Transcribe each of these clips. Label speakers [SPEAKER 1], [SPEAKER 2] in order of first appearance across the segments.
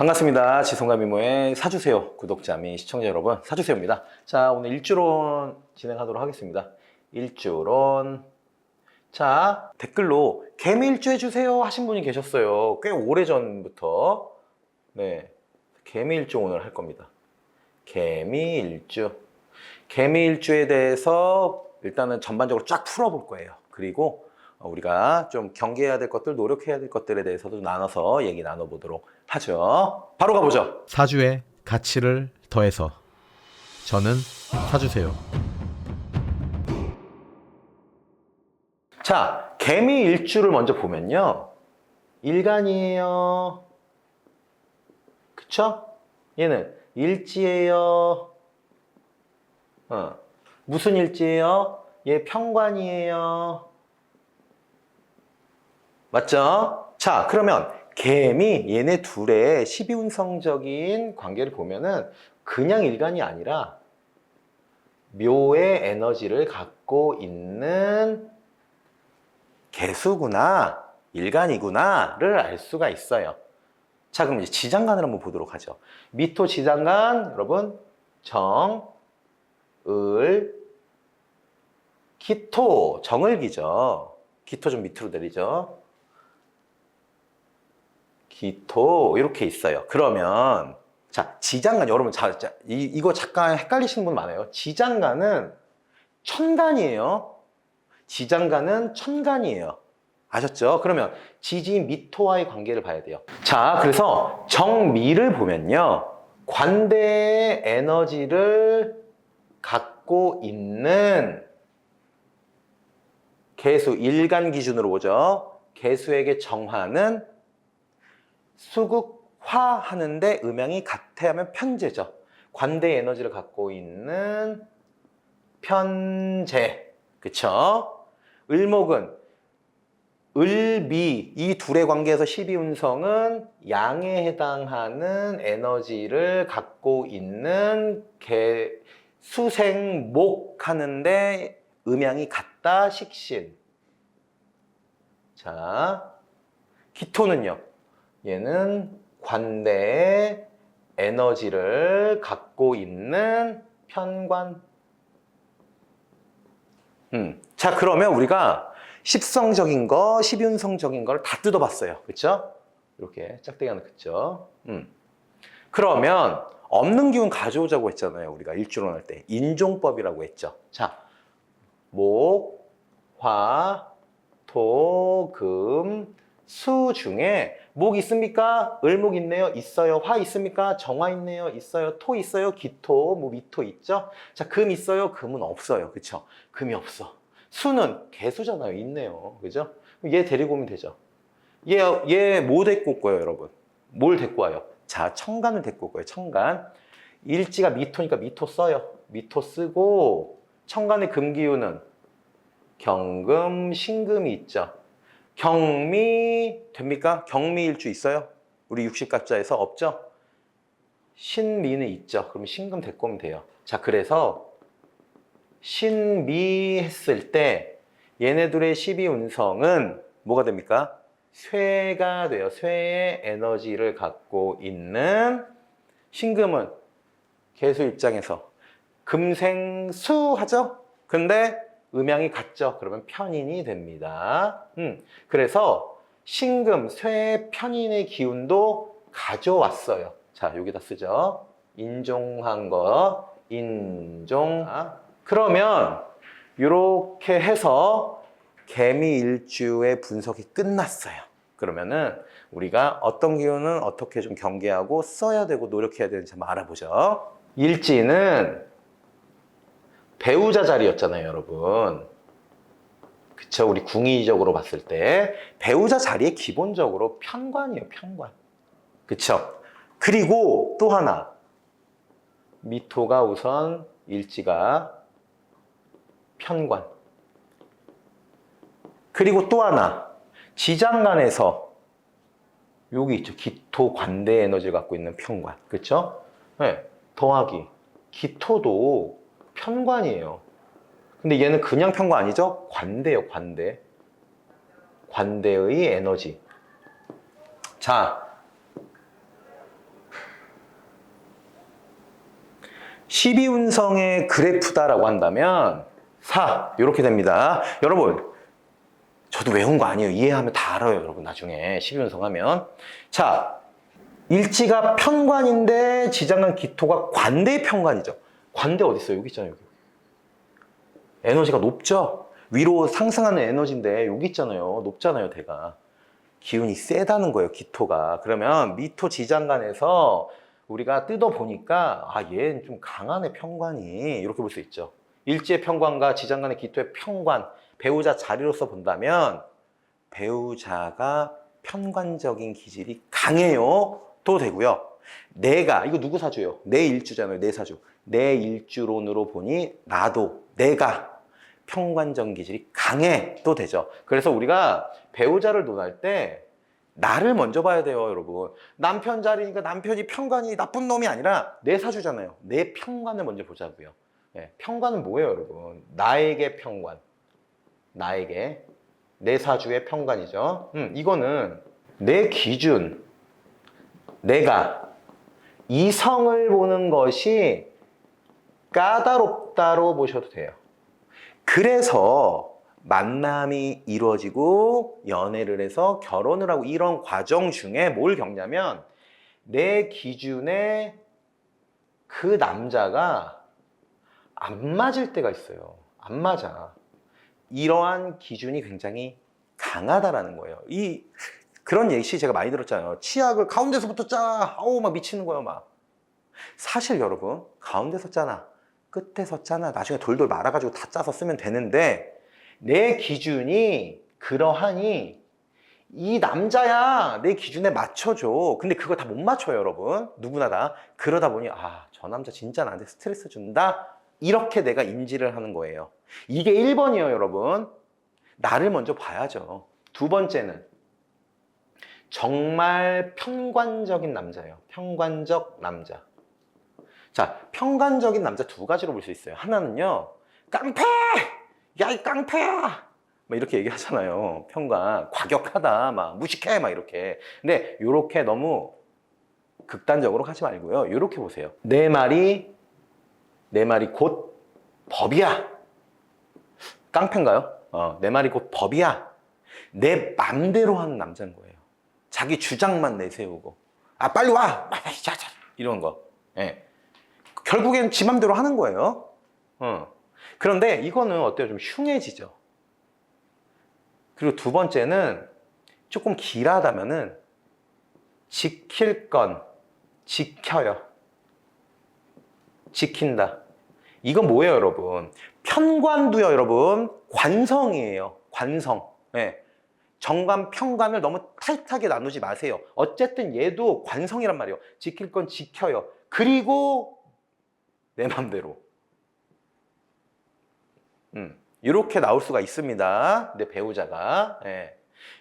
[SPEAKER 1] 반갑습니다. 지성과 미모의 사주세요 구독자 및 시청자 여러분 사주세요입니다. 자 오늘 일주론 진행하도록 하겠습니다. 일주론 자 댓글로 개미일주 해주세요 하신 분이 계셨어요. 꽤 오래 전부터 네 개미일주 오늘 할 겁니다. 개미일주 개미일주에 대해서 일단은 전반적으로 쫙 풀어볼 거예요. 그리고 어, 우리가 좀 경계해야 될 것들, 노력해야 될 것들에 대해서도 나눠서 얘기 나눠보도록 하죠. 바로 가보죠.
[SPEAKER 2] 사주의 가치를 더해서 저는 사주세요.
[SPEAKER 1] 자, 개미 일주를 먼저 보면요. 일간이에요. 그쵸? 얘는 일지예요. 어. 무슨 일지예요? 얘 평관이에요. 맞죠? 자, 그러면 개미 얘네 둘의 12운성적인 관계를 보면은 그냥 일간이 아니라 묘의 에너지를 갖고 있는 개수구나, 일간이구나를 알 수가 있어요. 자, 그럼 이제 지장간을 한번 보도록 하죠. 미토 지장간, 여러분, 정, 을, 기토, 정을기죠. 기토 좀 밑으로 내리죠. 기토, 이렇게 있어요. 그러면, 자, 지장간, 여러분, 자, 자, 이, 이거 잠깐 헷갈리시는 분 많아요. 지장간은 천간이에요. 지장간은 천간이에요. 아셨죠? 그러면 지지 미토와의 관계를 봐야 돼요. 자, 그래서 정미를 보면요. 관대의 에너지를 갖고 있는 개수, 일간 기준으로 보죠. 개수에게 정화는 수극화 하는데 음양이 같아 하면 편제죠. 관대 에너지를 갖고 있는 편제. 그쵸? 을목은 을비 이 둘의 관계에서 12운성은 양에 해당하는 에너지를 갖고 있는 개 수생목 하는데 음양이 같다 식신 자 기토는요 얘는 관대의 에너지를 갖고 있는 편관 음. 자, 그러면 우리가 십성적인 거, 십윤성적인 걸 다 뜯어봤어요. 그쵸? 이렇게 짝대기 하나 긋죠. 음. 그러면 없는 기운 가져오자고 했잖아요. 우리가 일주론 할 때. 인종법이라고 했죠. 자, 목, 화, 토, 금, 수 중에 목 있습니까? 을목 있네요. 있어요. 화 있습니까? 정화 있네요. 있어요. 토 있어요. 기토, 뭐 미토 있죠? 자, 금 있어요. 금은 없어요. 그쵸? 금이 없어. 수는 개수잖아요. 있네요. 그죠? 얘 데리고 오면 되죠. 얘, 얘 뭐 데리고 올 거예요, 여러분? 뭘 데리고 와요? 자, 청간을 데리고 올 거예요. 청간. 일지가 미토니까 미토 써요. 미토 쓰고, 청간의 금기운은 경금, 신금이 있죠. 경미 됩니까? 경미일주 있어요? 우리 60갑자에서 없죠? 신미는 있죠. 그럼 신금 오면 돼요. 자, 그래서 신미 했을 때 얘네들의 12운성은 뭐가 됩니까? 쇠가 돼요. 쇠의 에너지를 갖고 있는 신금은 개수 입장에서 금생수 하죠? 근데 음양이 같죠? 그러면 편인이 됩니다. 음, 그래서 신금, 쇠 편인의 기운도 가져왔어요. 자, 여기다 쓰죠. 인종한 거, 인종. 그러면 이렇게 해서 개미 일주의 분석이 끝났어요. 그러면은 우리가 어떤 기운은 어떻게 좀 경계하고 써야 되고 노력해야 되는지 한번 알아보죠. 일지는 배우자 자리였잖아요, 여러분. 그쵸? 우리 궁의적으로 봤을 때 배우자 자리에 기본적으로 편관이에요, 편관. 그쵸? 그리고 또 하나 미토가 우선 일지가 편관. 그리고 또 하나 지장간에서 여기 있죠. 기토 관대 에너지를 갖고 있는 편관. 그쵸? 네. 더하기 기토도 편관이에요. 근데 얘는 그냥 편관 아니죠? 관대요, 관대. 관대의 에너지. 자. 12운성의 그래프다라고 한다면 4 이렇게 됩니다. 여러분 저도 외운 거 아니에요. 이해하면 다 알아요, 여러분. 나중에 12운성 하면 자 일지가 편관인데 지장간 기토가 관대 편관이죠. 관대 어디 있어요? 여기 있잖아요. 여기. 에너지가 높죠. 위로 상승하는 에너지인데 여기 있잖아요. 높잖아요, 대가. 기운이 세다는 거예요, 기토가. 그러면 미토 지장간에서 우리가 뜯어 보니까 아 얘는 좀 강하네 편관이 이렇게 볼 수 있죠. 일지의 편관과 지장간의 기토의 편관 배우자 자리로서 본다면 배우자가 편관적인 기질이 강해요. 도 되고요. 내가 이거 누구 사주예요? 내 일주잖아요. 내 사주. 내 일주론으로 보니 나도 내가 편관적 기질이 강해 또 되죠. 그래서 우리가 배우자를 논할 때 나를 먼저 봐야 돼요, 여러분. 남편 자리니까 남편이 편관이 나쁜 놈이 아니라 내 사주잖아요. 내 편관을 먼저 보자고요. 예, 편관은 뭐예요, 여러분? 나에게 편관. 나에게 내 사주의 편관이죠. 음, 이거는 내 기준, 내가 이성을 보는 것이 까다롭다로 보셔도 돼요. 그래서 만남이 이루어지고 연애를 해서 결혼을 하고 이런 과정 중에 뭘 겪냐면 내 기준에 그 남자가 안 맞을 때가 있어요. 안 맞아. 이러한 기준이 굉장히 강하다라는 거예요. 이 그런 예시 제가 많이 들었잖아요. 치약을 가운데서부터 짜. 아우 막 미치는 거예요, 막. 사실 여러분, 가운데서 짜나 끝에서 짜나 나중에 돌돌 말아가지고 다 짜서 쓰면 되는데 내 기준이 그러하니 이 남자야 내 기준에 맞춰줘. 근데 그거 다 못 맞춰요, 여러분. 누구나 다. 그러다 보니 아, 저 남자 진짜 나한테 스트레스 준다. 이렇게 내가 인지를 하는 거예요. 이게 1번이에요, 여러분. 나를 먼저 봐야죠. 두 번째는 정말 편관적인 남자예요. 편관적 남자. 자, 편관적인 남자 두 가지로 볼 수 있어요. 하나는요, 깡패! 야, 이 깡패야! 막 이렇게 얘기하잖아요. 편관. 과격하다. 막 무식해. 막 이렇게. 근데 이렇게 너무 극단적으로 가지 말고요. 이렇게 보세요. 내 말이, 내 말이 곧 법이야. 깡패인가요? 어, 내 말이 곧 법이야. 내 맘대로 하는 남자인 거예요. 자기 주장만 내세우고. 아, 빨리 와! 이런 거. 예. 결국엔 지 맘대로 하는 거예요. 어. 그런데 이거는 어때요? 좀 흉해지죠. 그리고 두 번째는 조금 길하다면은 지킬 건 지켜요. 지킨다. 이건 뭐예요, 여러분? 편관도요, 여러분. 관성이에요. 관성. 예. 정관, 편관을 너무 타이트하게 나누지 마세요. 어쨌든 얘도 관성이란 말이에요. 지킬 건 지켜요. 그리고 내 맘대로. 음, 이렇게 나올 수가 있습니다. 내 배우자가. 예.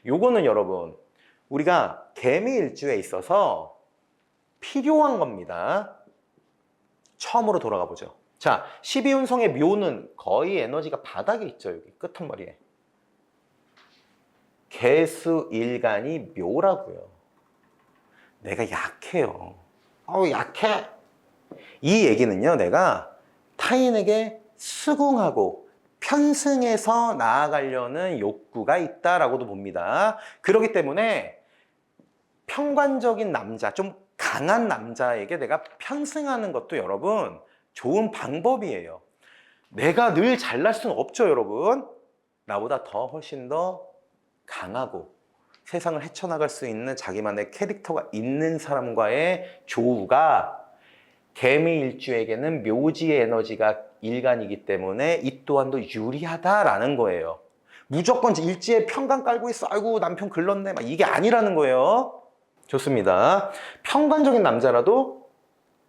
[SPEAKER 1] 요거는 여러분, 우리가 개미일주에 있어서 필요한 겁니다. 처음으로 돌아가 보죠. 자, 12운성의 묘는 거의 에너지가 바닥에 있죠. 여기 끝머리에. 개수 일간이 묘라고요. 내가 약해요. 어우, 약해. 이 얘기는요, 내가 타인에게 수긍하고 편승해서 나아가려는 욕구가 있다라고도 봅니다. 그렇기 때문에 평관적인 남자, 좀 강한 남자에게 내가 편승하는 것도 여러분 좋은 방법이에요. 내가 늘 잘날 수는 없죠, 여러분. 나보다 더 훨씬 더 강하고 세상을 헤쳐나갈 수 있는 자기만의 캐릭터가 있는 사람과의 조우가 개미일주에게는 묘지의 에너지가 일간이기 때문에 이 또한도 유리하다라는 거예요. 무조건 일지에 평간 깔고 있어. 아이고 남편 글렀네. 막 이게 아니라는 거예요. 좋습니다. 평관적인 남자라도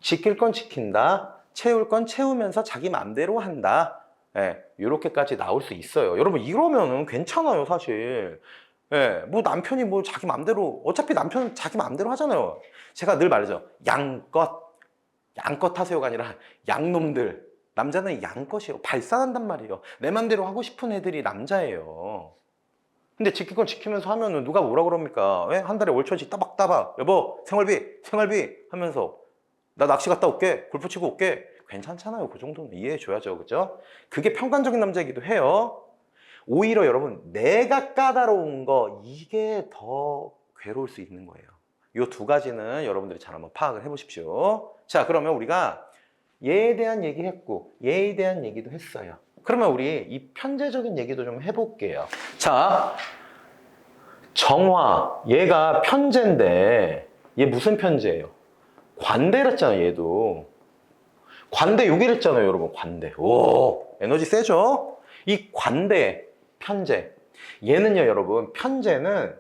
[SPEAKER 1] 지킬 건 지킨다. 채울 건 채우면서 자기 마음대로 한다. 예, 이렇게까지 나올 수 있어요. 여러분 이러면은 괜찮아요, 사실. 예, 뭐 남편이 뭐 자기 마음대로 어차피 남편은 자기 마음대로 하잖아요. 제가 늘 말하죠. 양껏 양껏 하세요가 아니라 양놈들. 남자는 양껏이에요. 발산한단 말이에요. 내 맘대로 하고 싶은 애들이 남자예요. 근데 지킬 건 지키면서 하면은 누가 뭐라 그럽니까? 왜? 한 달에 월천씩 따박따박. 여보, 생활비, 생활비 하면서 나 낚시 갔다 올게. 골프 치고 올게. 괜찮잖아요. 그 정도는 이해해 줘야죠. 그죠? 그게 평관적인 남자이기도 해요. 오히려 여러분, 내가 까다로운 거, 이게 더 괴로울 수 있는 거예요. 이두 가지는 여러분들이 잘 한번 파악을 해보십시오. 자, 그러면 우리가 얘에 대한 얘기 했고, 얘에 대한 얘기도 했어요. 그러면 우리 이 편제적인 얘기도 좀 해볼게요. 자, 정화. 얘가 편제인데, 얘 무슨 편제예요? 관대랬잖아요, 얘도. 관대 여기를 했잖아요, 여러분. 관대. 오, 에너지 세죠? 이 관대, 편제. 얘는요, 여러분. 편제는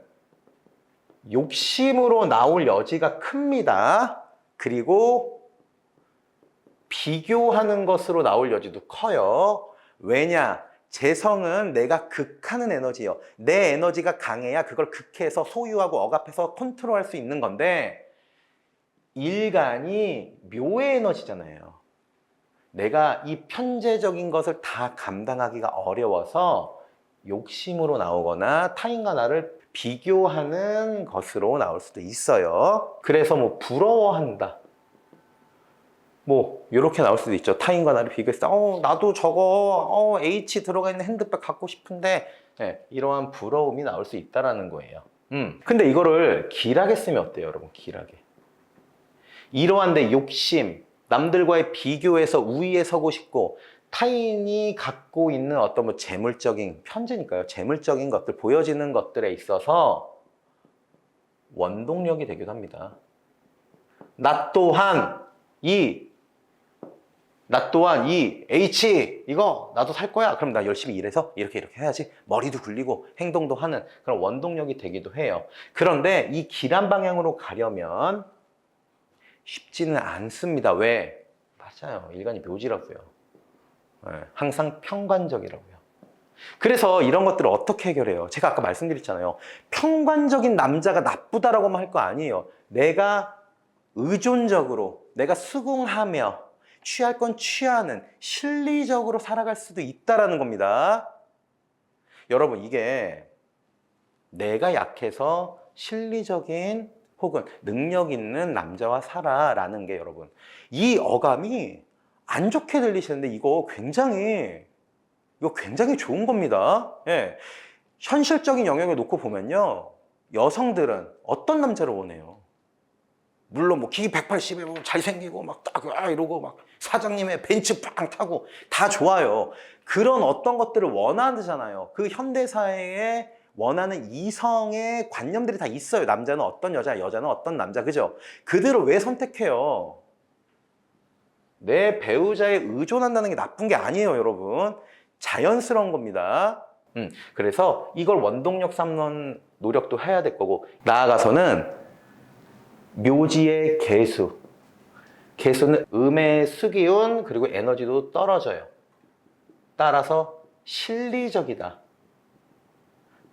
[SPEAKER 1] 욕심으로 나올 여지가 큽니다. 그리고 비교하는 것으로 나올 여지도 커요. 왜냐? 재성은 내가 극하는 에너지예요. 내 에너지가 강해야 그걸 극해서 소유하고 억압해서 컨트롤할 수 있는 건데 일간이 묘의 에너지잖아요. 내가 이 편재적인 것을 다 감당하기가 어려워서 욕심으로 나오거나 타인과 나를 비교하는 것으로 나올 수도 있어요. 그래서 뭐 부러워한다. 뭐 이렇게 나올 수도 있죠. 타인과 나를 비교해서 어 나도 저거 어 H 들어가 있는 핸드백 갖고 싶은데 예, 이러한 부러움이 나올 수 있다라는 거예요. 음. 근데 이거를 길하게 쓰면 어때요, 여러분? 길하게. 이러한데 욕심, 남들과의 비교에서 우위에 서고 싶고 타인이 갖고 있는 어떤 뭐 재물적인 편제니까요. 재물적인 것들 보여지는 것들에 있어서 원동력이 되기도 합니다. 나 또한 이, 나 또한 이 H 이거 나도 살 거야. 그럼 나 열심히 일해서 이렇게 이렇게 해야지. 머리도 굴리고 행동도 하는 그런 원동력이 되기도 해요. 그런데 이 길한 방향으로 가려면 쉽지는 않습니다. 왜? 맞아요. 일간이 묘지라고요. 예, 항상 평관적이라고요. 그래서 이런 것들을 어떻게 해결해요? 제가 아까 말씀드렸잖아요. 평관적인 남자가 나쁘다라고만 할 거 아니에요. 내가 의존적으로, 내가 수긍하며 취할 건 취하는 실리적으로 살아갈 수도 있다라는 겁니다. 여러분, 이게 내가 약해서 실리적인 혹은 능력 있는 남자와 살아라는 게 여러분 이 어감이 안 좋게 들리시는데 이거 굉장히 이거 굉장히 좋은 겁니다. 예. 현실적인 영역에 놓고 보면요. 여성들은 어떤 남자를 원해요? 물론 뭐키 180에 뭐 잘생기고 막딱 아, 이러고 막 사장님의 벤츠 빵 타고 다 좋아요. 그런 어떤 것들을 원하잖아요. 그 현대 사회에 원하는 이성의 관념들이 다 있어요. 남자는 어떤 여자, 여자는 어떤 남자, 그죠? 그들을 왜 선택해요? 내 배우자에 의존한다는 게 나쁜 게 아니에요, 여러분. 자연스러운 겁니다. 음, 그래서 이걸 원동력 삼는 노력도 해야 될 거고, 나아가서는 묘지의 개수. 개수는 음의 수기운, 그리고 에너지도 떨어져요. 따라서 실리적이다.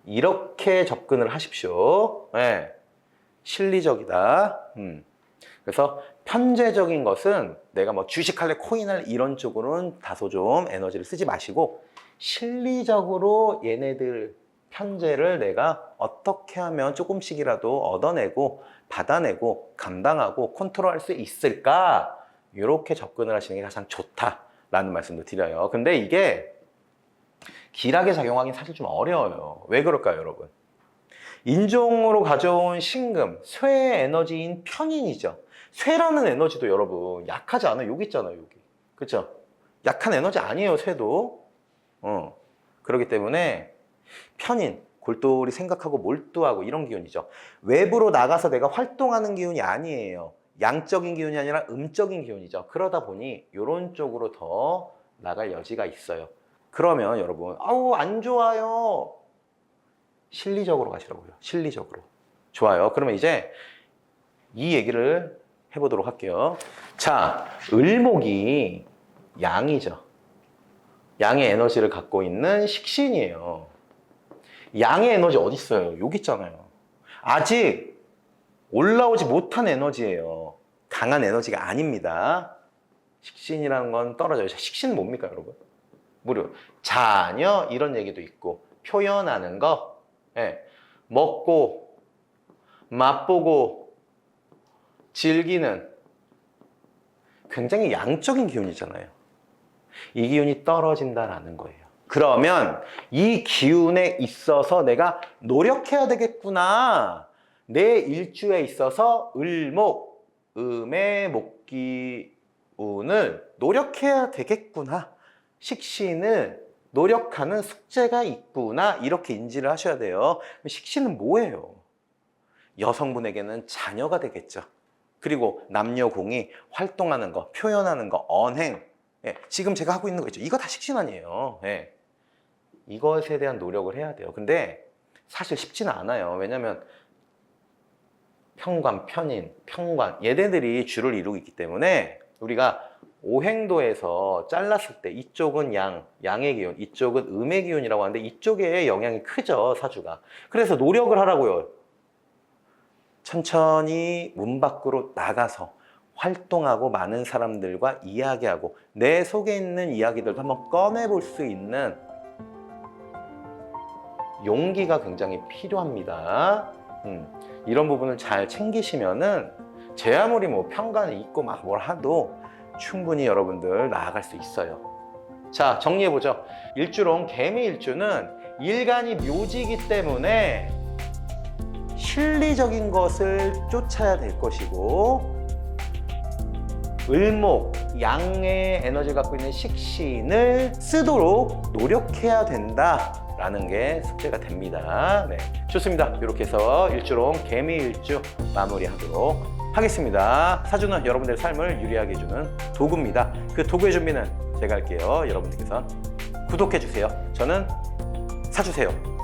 [SPEAKER 1] 이렇게 접근을 하십시오. 네. 실리적이다. 음. 그래서 편제적인 것은 내가 뭐 주식할래, 코인할래 이런 쪽으로는 다소 좀 에너지를 쓰지 마시고 실리적으로 얘네들 편제를 내가 어떻게 하면 조금씩이라도 얻어내고 받아내고 감당하고 컨트롤할 수 있을까? 이렇게 접근을 하시는 게 가장 좋다라는 말씀도 드려요. 근데 이게 길하게 작용하긴 사실 좀 어려워요. 왜 그럴까요, 여러분? 인종으로 가져온 신금, 쇠의 에너지인 편인이죠. 쇠라는 에너지도 여러분 약하지 않아요. 여기 있잖아요, 여기. 그쵸? 약한 에너지 아니에요, 쇠도. 어. 그렇기 때문에 편인, 골똘히 생각하고 몰두하고 이런 기운이죠. 외부로 나가서 내가 활동하는 기운이 아니에요. 양적인 기운이 아니라 음적인 기운이죠. 그러다 보니 이런 쪽으로 더 나갈 여지가 있어요. 그러면 여러분, 아우, 안 좋아요. 실리적으로 가시라고요. 실리적으로. 좋아요. 그러면 이제 이 얘기를 해보도록 할게요. 자, 을목이 양이죠. 양의 에너지를 갖고 있는 식신이에요. 양의 에너지 어디 있어요? 여기 있잖아요. 아직 올라오지 못한 에너지예요. 강한 에너지가 아닙니다. 식신이라는 건 떨어져요. 식신은 뭡니까, 여러분? 무료 자녀 이런 얘기도 있고 표현하는 거 예. 먹고 맛보고 즐기는 굉장히 양적인 기운이잖아요. 이 기운이 떨어진다라는 거예요. 그러면 이 기운에 있어서 내가 노력해야 되겠구나. 내 일주에 있어서 을목, 음의 목기운을 노력해야 되겠구나. 식신을 노력하는 숙제가 있구나. 이렇게 인지를 하셔야 돼요. 식신은 뭐예요? 여성분에게는 자녀가 되겠죠. 그리고 남녀공이 활동하는 거, 표현하는 거, 언행. 예, 지금 제가 하고 있는 거 있죠. 이거 다 식신 아니에요. 예. 이것에 대한 노력을 해야 돼요. 근데 사실 쉽지는 않아요. 왜냐면 평관, 편인, 평관 얘네들이 주를 이루고 있기 때문에 우리가 오행도에서 잘랐을 때 이쪽은 양, 양의 기운, 이쪽은 음의 기운이라고 하는데 이쪽에 영향이 크죠, 사주가. 그래서 노력을 하라고요. 천천히 문 밖으로 나가서 활동하고 많은 사람들과 이야기하고 내 속에 있는 이야기들도 한번 꺼내볼 수 있는 용기가 굉장히 필요합니다. 음, 이런 부분을 잘 챙기시면은 제 아무리 뭐 평간이 있고 막 뭘 하도 충분히 여러분들 나아갈 수 있어요. 자, 정리해보죠. 일주론 개미 일주는 일간이 묘지이기 때문에 실리적인 것을 쫓아야 될 것이고 을목, 양의 에너지를 갖고 있는 식신을 쓰도록 노력해야 된다 라는 게 숙제가 됩니다. 네, 좋습니다. 이렇게 해서 일주론 개미 일주 마무리하도록 하겠습니다. 사주는 여러분들의 삶을 유리하게 해주는 도구입니다. 그 도구의 준비는 제가 할게요. 여러분들께서 구독해 주세요. 저는 사주세요.